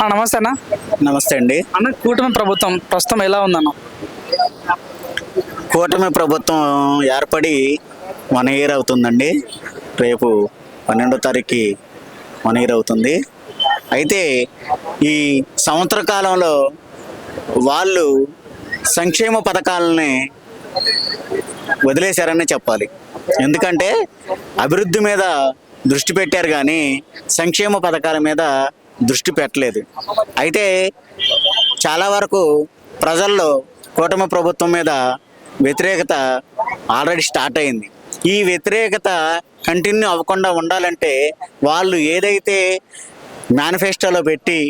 నమస్తే అన్న. నమస్తే అండి. అన్న కూటమి ప్రభుత్వం ప్రస్తుతం ఎలా ఉందన్న? కూటమి ప్రభుత్వం ఏర్పడి వన్ ఇయర్ అవుతుందండి. రేపు పన్నెండో తారీఖుకి వన్ ఇయర్ అవుతుంది. అయితే ఈ సంవత్సర కాలంలో వాళ్ళు సంక్షేమ పథకాలని వదిలేశారనే చెప్పాలి. ఎందుకంటే అభివృద్ధి మీద దృష్టి పెట్టారు కానీ సంక్షేమ పథకాల మీద దృష్టి పెట్టలేదు. అయితే చాలా వరకు ప్రజల్లో కూటమి ప్రభుత్వం మీద వ్యతిరేకత ఆల్రెడీ స్టార్ట్ అయింది. ఈ వ్యతిరేకత కంటిన్యూ అవ్వకుండా ఉండాలంటే వాళ్ళు ఏదైతే మేనిఫెస్టోలో పెట్టి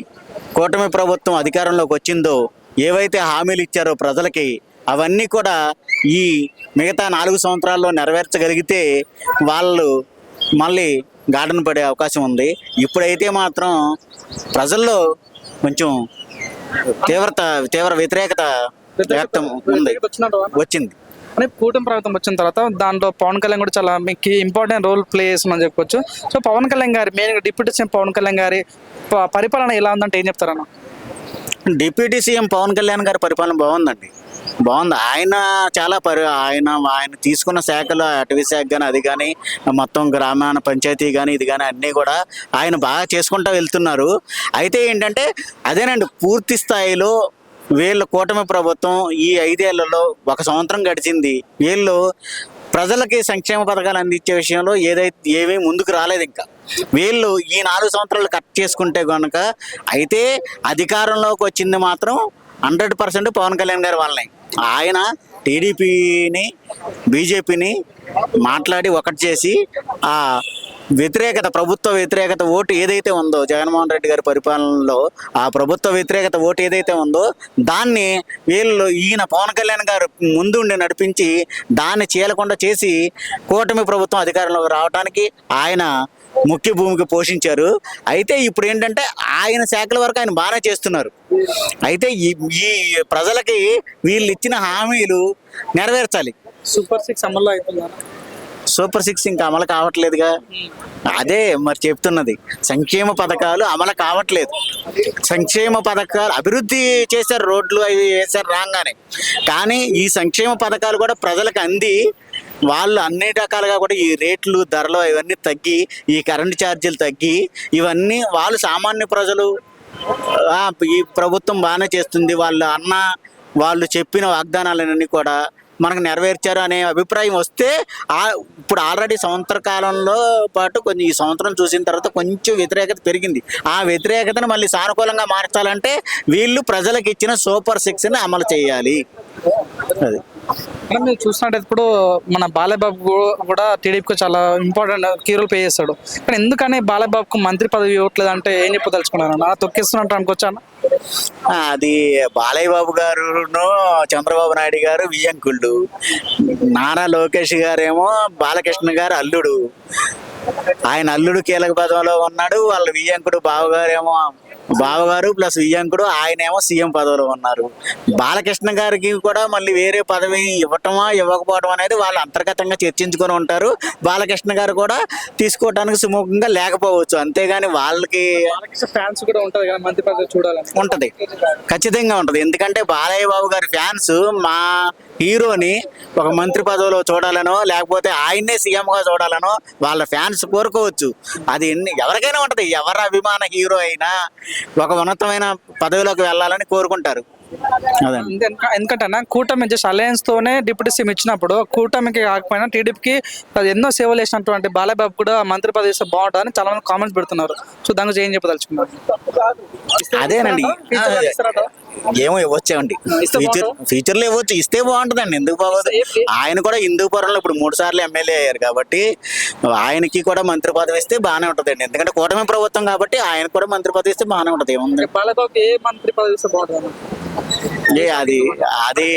కూటమి ప్రభుత్వం అధికారంలోకి వచ్చిందో ఏవైతే హామీలు ఇచ్చారో ప్రజలకి అవన్నీ కూడా ఈ మిగతా నాలుగు సంవత్సరాల్లో నెరవేర్చగలిగితే వాళ్ళు మళ్ళీ గార్డెన్ పడే అవకాశం ఉంది. ఇప్పుడైతే మాత్రం ప్రజల్లో కొంచెం తీవ్రత తీవ్ర వ్యతిరేకత వ్యక్తం ఉంది. వచ్చింది. అంటే కూటమి ప్రభుత్వం వచ్చిన తర్వాత దాంట్లో పవన్ కళ్యాణ్ కూడా చాలా మీకు ఇంపార్టెంట్ రోల్ ప్లే చేస్తుందని చెప్పొచ్చు. సో పవన్ కళ్యాణ్ గారి main deputy CM Pawan Kalyan గారి ప- పరిపాలన ఎలా ఉందంటే ఏం చెప్తారన్నా? డిప్యూటీ సీఎం పవన్ కళ్యాణ్ గారి పరిపాలన బాగుందండి. బాగుంది. ఆయన చాలా పరి ఆయన ఆయన తీసుకున్న శాఖలు అటవీ శాఖ కానీ అది కానీ మొత్తం గ్రామీణ పంచాయతీ కానీ ఇది కానీ అన్నీ కూడా ఆయన బాగా చేసుకుంటూ వెళ్తున్నారు. అయితే ఏంటంటే అదేనండి పూర్తి స్థాయిలో వీళ్ళ కూటమి ప్రభుత్వం ఈ ఐదేళ్ళలో ఒక సంవత్సరం గడిచింది. వీళ్ళు ప్రజలకి సంక్షేమ పథకాలు అందించే విషయంలో ఏదైతే ఏమీ ముందుకు రాలేదు ఇంకా. వీళ్ళు ఈ నాలుగు సంవత్సరాలు కట్ చేసుకుంటే కనుక అయితే అధికారంలోకి వచ్చింది మాత్రం హండ్రెడ్ పర్సెంట్ పవన్ కళ్యాణ్ గారి వల్లనే. ఆయన టీడీపీని బీజేపీని మాట్లాడి ఒకటి చేసి ఆ వ్యతిరేకత ప్రభుత్వ వ్యతిరేకత ఓటు ఏదైతే ఉందో జగన్మోహన్ రెడ్డి గారి పరిపాలనలో ఆ ప్రభుత్వ వ్యతిరేకత ఓటు ఏదైతే ఉందో దాన్ని వీళ్ళు ఈయన పవన్ కళ్యాణ్ గారు ముందుండి నడిపించి దాన్ని చీలకుండా చేసి కూటమి ప్రభుత్వం అధికారంలోకి రావడానికి ఆయన ముఖ్య భూమికి పోషించారు. అయితే ఇప్పుడు ఏంటంటే ఆయన శాఖల వరకు ఆయన బాగానే చేస్తున్నారు. అయితే ఈ ఈ ప్రజలకి వీళ్ళు ఇచ్చిన హామీలు నెరవేర్చాలి. సూపర్ సిక్స్ అమల్లో అవుతుందా సూపర్ సిక్స్ ఇంకా అమలు కావట్లేదుగా. అదే మరి చెప్తున్నది. సంక్షేమ పథకాలు అమలు కావట్లేదు. సంక్షేమ పథకాలు అభివృద్ధి చేశారు రోడ్లు అవి వేశారు రాగానే. కానీ ఈ సంక్షేమ పథకాలు కూడా ప్రజలకు అంది. వాళ్ళు అన్ని రకాలుగా కూడా ఈ రేట్లు ధరలు ఇవన్నీ తగ్గి ఈ కరెంట్ ఛార్జీలు తగ్గి ఇవన్నీ వాళ్ళు సామాన్య ప్రజలు ఈ ప్రభుత్వం బాగానే చేస్తుంది. వాళ్ళు అన్న వాళ్ళు చెప్పిన వాగ్దానాలన్నీ కూడా మనకు నెరవేర్చారు అనే అభిప్రాయం వస్తే ఇప్పుడు ఆల్రెడీ సంవత్సర కాలంలో పాటు కొంచెం ఈ సంవత్సరం చూసిన తర్వాత కొంచెం వ్యతిరేకత పెరిగింది. ఆ వ్యతిరేకతను మళ్ళీ సానుకూలంగా మార్చాలంటే వీళ్ళు ప్రజలకు ఇచ్చిన సూపర్ సిక్స్ని అమలు చేయాలి. అది. మనం మీరు చూసినట్టు ఇప్పుడు మన బాలయబాబు కూడా టీడీపీకి చాలా ఇంపార్టెంట్ కీ రోల్ ప్లే చేస్తాడు. కానీ ఎందుకని బాలయబాబుకు మంత్రి పదవి ఇవ్వట్లేదు అంటే ఏం చెప్పదలుచుకున్నాను నా తొక్కిస్తున్నట్టు అనుకోవచ్చాను అది బాలయ్య బాబు గారును చంద్రబాబు నాయుడు గారు వియంకుళ్ళు నానా లోకేష్ గారేమో బాలకృష్ణ గారు అల్లుడు. ఆయన అల్లుడు కీలక పదంలో ఉన్నాడు. వాళ్ళ వియ్యంకుడు బావగారేమో బావగారు ప్లస్ వియ్యంకుడు ఆయనేమో సీఎం పదవిలో ఉన్నారు. బాలకృష్ణ గారికి కూడా మళ్ళీ వేరే పదవి ఇవ్వటమా ఇవ్వకపోవడం అనేది వాళ్ళు అంతర్గతంగా చర్చించుకొని ఉంటారు. బాలకృష్ణ గారు కూడా తీసుకోవడానికి సుముఖంగా లేకపోవచ్చు. అంతేగాని వాళ్ళకి ఫ్యాన్స్ కూడా ఉంటది కదా మంత్రి పదవి చూడాలని ఉంటది. ఖచ్చితంగా ఉంటది. ఎందుకంటే బాలయ్య బాబు గారి ఫ్యాన్స్ మా హీరోని ఒక మంత్రి పదవిలో చూడాలనో లేకపోతే ఆయన్నే సీఎం గా చూడాలనో వాళ్ళ ఫ్యాన్స్ కోరుకోవచ్చు. అది ఎన్ని ఎవరికైనా ఉంటది. ఎవరి అభిమాన హీరో అయినా ఒక ఉన్నతమైన పదవిలోకి వెళ్ళాలని కోరుకుంటారు. ఎందుకంటే కూటమి జస్ట్ అలయన్స్ తోనే డిప్యూటీ సీఎం ఇచ్చినప్పుడు కూటమికి కాకపోయినా టీడీపీకి ఎన్నో సేవలు చేసినటువంటి బాలయ్యబాబు కూడా మంత్రి పదవి ఇస్తే బాగుంటుందని చాలా మంది కామెంట్స్ పెడుతున్నారు. సో దాని గురించి ఏం చెప్పదలుచుకున్నారు? అదేనండి. ఏమో ఇవ్వచ్చామండి ఫ్యూచర్ ఫ్యూచర్లో ఇవ్వచ్చు ఇస్తే బాగుంటుందండి. ఎందుకు బాగోదు? ఆయన కూడా హిందూపురంలో ఇప్పుడు మూడు సార్లు ఎమ్మెల్యే అయ్యారు కాబట్టి ఆయనకి కూడా మంత్రి పదవి ఇస్తే బాగానే ఉంటుందండి. ఎందుకంటే కూటమి ప్రభుత్వం కాబట్టి ఆయన కూడా మంత్రి పదవి ఇస్తే బాగానే ఉంటది. ఏముంది? ఏ మంత్రి పదవి ఇస్తే బాగుంటుంది? ఏ అది అది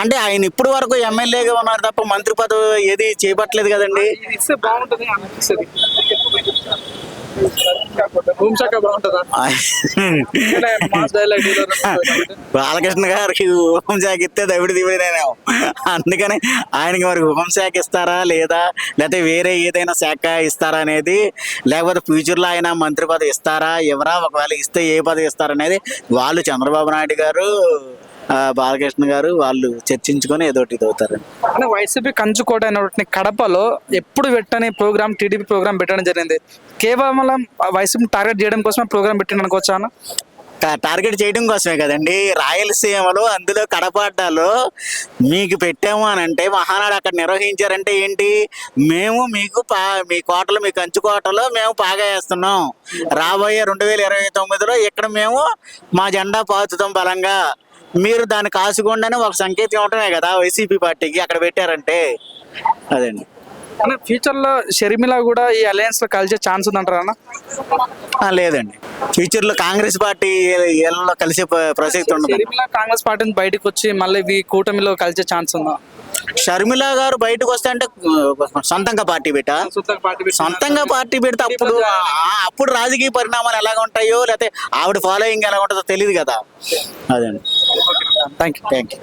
అంటే ఆయన ఇప్పుడు వరకు ఎమ్మెల్యేగా ఉన్నారు తప్ప మంత్రి పదవి ఏది చేపట్టలేదు కదండి. బాగుంటుంది బాలకృష్ణ గారికి హోంశాఖ ఇస్తే దవిడి దివిడేనేమో అందుకని ఆయనకి మరి హోంశాఖ ఇస్తారా లేదా? లేకపోతే వేరే ఏదైనా శాఖ ఇస్తారా అనేది? లేకపోతే ఫ్యూచర్లో ఆయన మంత్రి పదవి ఇస్తారా? ఎవరా ఒకవేళ ఇస్తే ఏ పదవి ఇస్తారనేది వాళ్ళు చంద్రబాబు నాయుడు గారు బాలకృష్ణ గారు వాళ్ళు చర్చించుకొని ఏదో ఇది అవుతారు అంటే వైసీపీ కంచుకోట అయినటువంటి కడపలో ఎప్పుడు పెట్టని ప్రోగ్రామ్ టీడీపీ ప్రోగ్రామ్ పెట్టడం జరిగింది. కేవలం వైసీపీ టార్గెట్ చేయడం కోసమే ప్రోగ్రామ్ పెట్టిన అనుకోవచ్చా అన్న? టార్గెట్ చేయడం కోసమే కదండి. రాయలసీమలో అందులో కడపాడ్డాలో మీకు పెట్టాము అని అంటే మహానాడు అక్కడ నిర్వహించారంటే ఏంటి? మేము మీకు పా మీ కోటలు మీ కంచు కోటలో మేము పాగా వేస్తున్నాం. రాబోయే రెండు వేల ఇరవై తొమ్మిదిలో ఇక్కడ మేము మా జెండా పాతుతాం బలంగా. మీరు దాన్ని కాసుకోండి ఒక సంకేతం ఇవ్వటమే కదా వైసీపీ పార్టీకి అక్కడ పెట్టారంటే? అదండి. అన్న ఫ్యూచర్లో షర్మిల కూడా ఈ అలయన్స్లో కలిసే ఛాన్స్ ఉందంటారా అన్న? ఆ, లేదండి. ఫ్యూచర్లో కాంగ్రెస్ పార్టీ వీళ్ళలో కలిసే ప్ర- ప్రసక్తి ఉండదు. షర్మిల కాంగ్రెస్ పార్టీ నుంచి బయటకు వచ్చి మళ్ళీ ఈ కూటమిలో కలిసే ఛాన్స్ ఉందా? షర్మిల గారు బయటకు వస్తే అంటే సొంతంగా పార్టీ పెట్టా? సొంతంగా పార్టీ పెడితే అప్పుడు అప్పుడు రాజకీయ పరిణామాలు ఎలాగ ఉంటాయో లేకపోతే ఆవిడ ఫాలోయింగ్ ఎలా ఉంటుందో తెలియదు కదా? అదండి థ్యాంక్ యూ థ్యాంక్ యూ